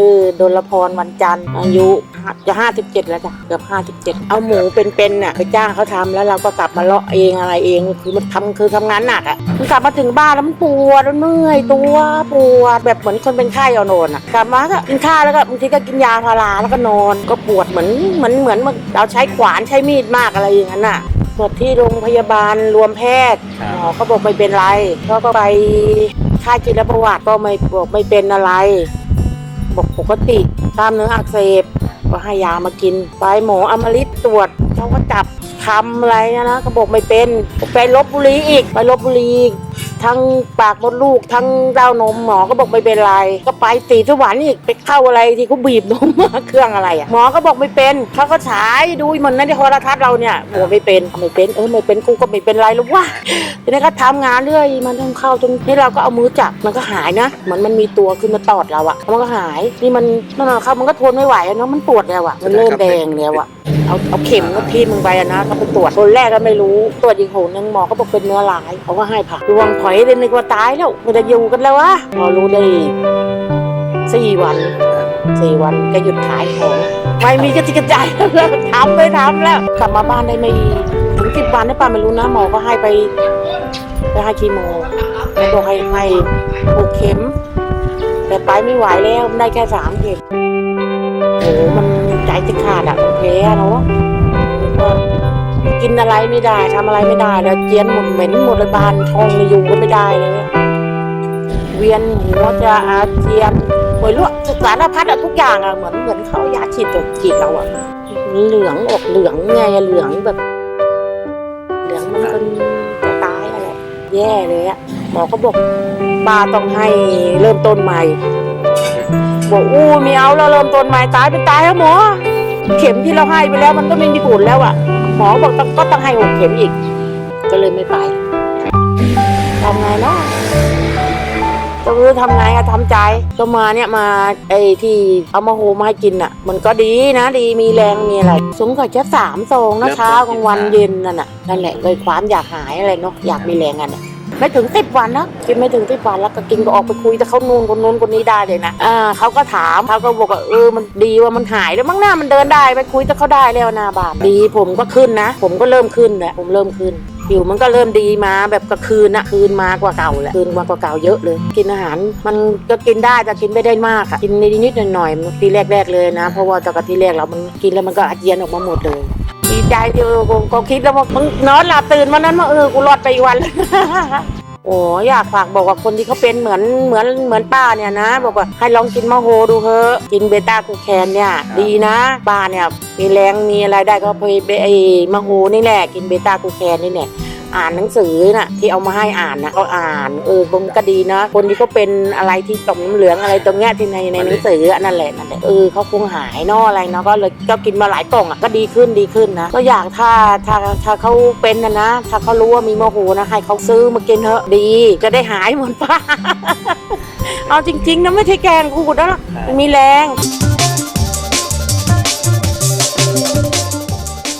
ชื่อดลพรวันจันทร์อายุจะห้าสิบเจ็ดแล้วจ้ะเกือบห้าสิบเจ็ดเอาหมูเป็นๆน่ะไปจ้างเขาทำแล้วเราก็กลับมาเลาะเองอะไรเองคือมันทำคือทำงานหนักอะมันกลับมาถึงบ้านแล้วมันปวดแล้วเหนื่อยตัวปวดแบบเหมือนคนเป็นไข้เอานอนอะกลับมาก็กินข้าวแล้วก็บางทีก็กินยาพาราแล้วก็นอน ก็ปวดเหมือนเหมือนเหมือนเราใช้ขวานใช้มีดมากอะไรอย่างนั้นอะตรวจที่โรงพยาบาลรวมแพทย์ครับหมอเขาบอกไม่เป็นไรเขาก็ไปค่าจิตประวัติก็ไม่บอกไม่เป็นอะไร บอกปกติกล้ามเนื้ออักเสบก็ให้ยามากินไปหมออมฤตตรวจเขาก็จับคำอะไรนะนะก็บอกไม่เป็นไปลบบุรีอีกไปลบบุรีอีก ทั้งปากมดลูกทั้งเต้านมหมอก็บอกไม่เป็นไร ก็ไปตีสวรรค์อีกไปเข้าอะไรที่เขาบีบนมเครื่องอะไรอะหมอก็บอกไม่เป็นเขาก็ฉายดูเหมือนในโทรทัศน์เราเนี่ยบอกไม่เป็นไม่เป็นเออไม่เป็นกูก็ไม่เป็นไรหรอกวะทีนี้ก็ทำงานเรื่อยมันต้องเข้าจนนี่เราก็เอามือจับมันก็หายนะเหมือนมันมีตัวขึ้นมาตอดเราอะมันก็หายนี่มันนั่นเข้ามันก็ทนไม่ไหวเนาะมันปวดแล้วอะมันเริ่มแดงแล้วอะ เอาเอาเข็มก็ทิ่มมึงไปอะนะก็ไปตรวจคนแรกก็ไม่รู้ตรวจอีกโหนึงหมอก็บอกเป็นเนื้อร้ายเขาก็ให้ผ่าดวงถอยเลยนึกว่าตายแล้วไม่ได้อยู่กันแล้ววะพอรู้ได้สี่วันสี่วันก็หยุดขายของไม่มีกระจิกกระใจายแล้วทำไปทำแล้วกลับมาบ้านได้ไม่ถึงสิบวันได้ป่ะไม่รู้นะหมอก็ให้ไปไปให้คีโมแล้วบอกให้ให้หกเข็ม แต่ไปไม่ไหวแล้วได้แค่สามเข็มโอ้โหมัน จจะขาดอะมันแพ้อะเนาะกินอะไรไม่ได้ทำอะไรไม่ได้แล้วเจียนหมดเหม็นหมดเลยบานท้องเลยอยู่ก็ไม่ได้เลย เวียนหัวจะอาเจียนเหมือนลวกสารพัดอะทุกอย่างอะเหมือนเหมือนเขาเอายาฉีดตัวฉีดเราอะเหลืองออกเหลืองไงเหลืองแบบ เหลืองมันเป็นจะตายอะไรแย่เลยอะหมอก็บอกป้าต้องให้เริ่มต้นใหม่บอกอู้ม่เอาแล้วเริ่มต้นใหม่ตายเป็นตายแล้วหมอ เข็มที่เราให้ไปแล้วมันก็ไม่มีผลแล้วอะหมอบอกต้องก็ต้องให้หกเข็มอีก ก็เลยไม่ไปทำไงเนาะก็ไม่รู้ทำไงอะทำใจก็มาเนี่ยมาไอ้ที่เอามาโฮมาให้กินอะมันก็ดีนะดีมีแรงมีอะไรสูงกว่าจะสามซองนะเช้ากลางวันเย็นนั่นน่ะนั่นแหละเลยความอยากหายอะไรเนาะอยากมีแรงกันอะ ไม่ถึงสิบวันนะกินไม่ถึงสิบวันแล้วก็กินก็ออกไปคุยแต่เขานู่นคนนู้นคนนี้ได้เลยนะอ่าเขาก็ถามเขาก็บอกว่าเออมันดีว่ามันหายแล้วมั้งหน้ามันเดินได้ไปคุยแต่เขาได้แล้วหน้าบ้านดีผมก็ขึ้นนะ ผมก็เริ่มขึ้นแหละผมเริ่มขึ้นผิวมันก็เริ่มดีมาแบบกระคืนนะคืนมากว่าเก่าแหละคืนมากว่าเก่าเยอะเลย กินอาหารมันก็กินได้แต่กินไม่ได้มากอะกินนิดๆหน่อยๆทีแรกๆเลยนะ เพราะว่าจากที่แรกเรามันกินแล้วมันก็อาเจียนออกมาหมดเลย ดีใจที่เออกูกูคิดแล้วว่ามึงนอนหลับตื่นวันนั้นว่าเออกูรอดไปอีกวัน โอ้อยากฝากบอกว่าคนที่เขาเป็นเหมือนเหมือนเหมือนป้าเนี่ยนะ บอกว่าให้ลองกินมะโฮดูเถอะกินเบต้ากูแคนเนี่ย ดีนะป้าเนี่ยมีแรงมีอะไรได้ก็ไปไอ้มะโฮนี่แหละกินเบต้ากูแคนนี่แหละ อ่านหนังสือน่ะที่เอามาให้อ่านนะเขาอ่านเออมันก็ดีนะ คนที่เขาเป็นอะไรที่ต่อมน้ำเหลืองอะไรตรงเนี้ยที่ในในหนังสืออันนั่นแหละนั่นแหละเออเขาคงหายเนอะอะไรเนาะก็เลยก็กินมาหลายกล่องอะก็ดีขึ้นดีขึ้นนะก็อยากถ้าถ้าถ้าเขาเป็นนะนะ ถ้าเขารู้ว่ามีโมโหนะให้เขาซื้อมากินเถอะดี จะได้หายเหมือนป้าเอาจริงๆนะไม่ใช่แกล้งพูดนะมีแรงค